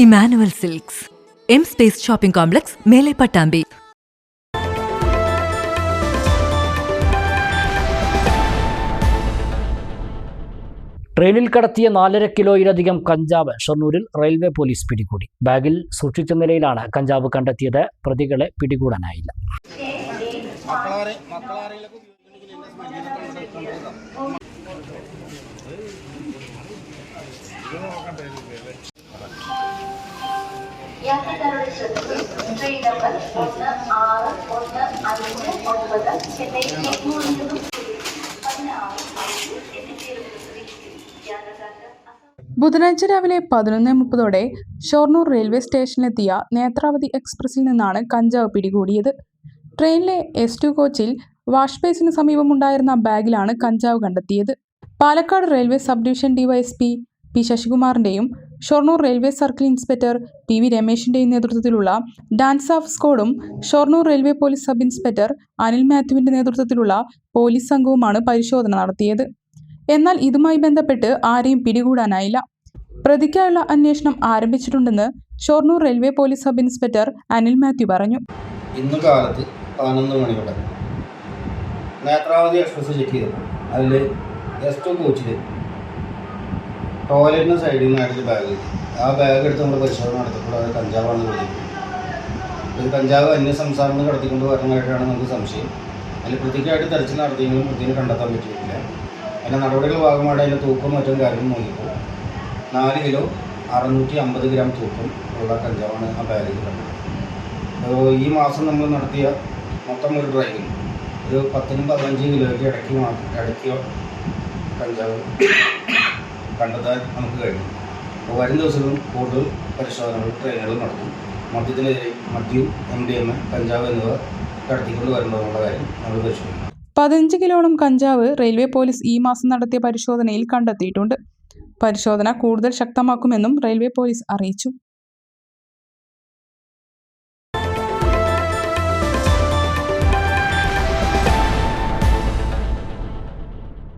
Emmanuel silks. M space shopping complex മേലെ പട്ടാമ്പി. ട്രെയിനിൽ കടത്തിയ നാലര കിലോയിലധികം കഞ്ചാവ് ഷൊർണൂരിൽ റെയിൽവേ പോലീസ് പിടികൂടി. ബാഗിൽ സൂക്ഷിച്ച നിലയിലാണ് കഞ്ചാവ് കണ്ടെത്തിയത്. പ്രതികളെ പിടികൂടാനായില്ല. യാത്രക്കാരുടെ ശ്രദ്ധയ്ക്ക് ട്രെയിൻ നമ്പർ ഒന്ന് ആറ് ഒന്ന് അഞ്ച് ഒൻപത് ചെന്നൈ ബുധനാഴ്ച രാവിലെ പതിനൊന്ന് മുപ്പതോടെ ഷൊർണൂർ റെയിൽവേ സ്റ്റേഷനിലെത്തിയ നേത്രാവതി എക്സ്പ്രസിൽ നിന്നാണ് കഞ്ചാവ് പിടികൂടിയത്. ട്രെയിനിലെ എസ് ടു കോച്ചിൽ വാഷ് ബേസിന് സമീപമുണ്ടായിരുന്ന ബാഗിലാണ് കഞ്ചാവ് കണ്ടെത്തിയത്. Palakkad railway sub division DYSP P ശശികുമാറിന്റെയും Shoranur railway circle inspector P V രമേശിന്റെയും നേതൃത്വത്തിലുള്ള DANSAF സ്കോഡും Shoranur railway police sub inspector Anil മാത്യുവിന്റെ നേതൃത്വത്തിലുള്ള പോലീസ് സംഘവുമാണ് പരിശോധന നടത്തിയത്. എന്നാൽ ഇതുമായി ബന്ധപ്പെട്ട് ആരെയും പിടികൂടാനായില്ല. പ്രതിക്കായുള്ള അന്വേഷണം ആരംഭിച്ചിട്ടുണ്ടെന്ന് Shoranur railway police sub inspector Anil Mathew പറഞ്ഞു. ഇന്ന് കാലത്ത് പതിനൊന്ന് മണിയോടെ നേത്രാവതി എക്സ്പ്രസ് ചെക്ക് ചെയ്തു. അതിൽ എസ് ടു കോച്ചിൽ ടോയ്ലറ്റിന് സൈഡിൽ നിന്ന് നിന്നായിട്ട് ബാഗ് കിട്ടി. ആ ബാഗ് എടുത്ത് നമ്മൾ പരിശോധന നടത്തിയപ്പോൾ അത് കഞ്ചാവാണെന്ന് ബോധ്യപ്പെട്ടു ഇത് കഞ്ചാവ് അന്യ സംസ്ഥാനത്ത് കടത്തിക്കൊണ്ട് വരുന്നതായിട്ടാണ് നമുക്ക് സംശയം. അതിൽ പ്രതിക്കായിട്ട് തെരച്ചിൽ നടത്തിയെങ്കിലും പ്രതിനെ കണ്ടെത്താൻ പറ്റിയിട്ടില്ല. അതിന്റെ നടപടികളുടെ ഭാഗമായിട്ട് അതിന്റെ തൂക്കം മറ്റും കാര്യങ്ങളും നോക്കിയപ്പോൾ നാല് കിലോ അറുന്നൂറ്റി അമ്പത് ഗ്രാം തൂക്കം ഉള്ള കഞ്ചാവാണ് ആ ബാഗിൽ കണ്ടത് അപ്പോൾ ഈ മാസം നമ്മൾ നടത്തിയ മൊത്തം ഒരു ഡ്രൈവിൽ ഒരു പത്തിനും പതിനഞ്ച് കിലോയ്ക്ക് ഇടയ്ക്ക് മാത്രം ഇടയ്ക്ക് കഞ്ചാവ് കണ്ടെത്താൻ നമുക്ക് കഴിയും. അപ്പോൾ വരും ദിവസങ്ങളും കൂടുതൽ പരിശോധനകൾ ട്രെയിനുകൾ നടത്തും. മദ്യത്തിനെതിരെ മദ്യം എം ഡി എം എ കഞ്ചാവ് എന്നിവ കടത്തിക്കൊണ്ട് വരേണ്ടോ എന്നുള്ള കാര്യം നമ്മൾ പരിശോധിക്കും. പതിനഞ്ച് കിലോളം കഞ്ചാവ് റെയിൽവേ പോലീസ് ഈ മാസം നടത്തിയ പരിശോധനയിൽ കണ്ടെത്തിയിട്ടുണ്ട്. പരിശോധന കൂടുതൽ ശക്തമാക്കുമെന്നും റെയിൽവേ പോലീസ് അറിയിച്ചു.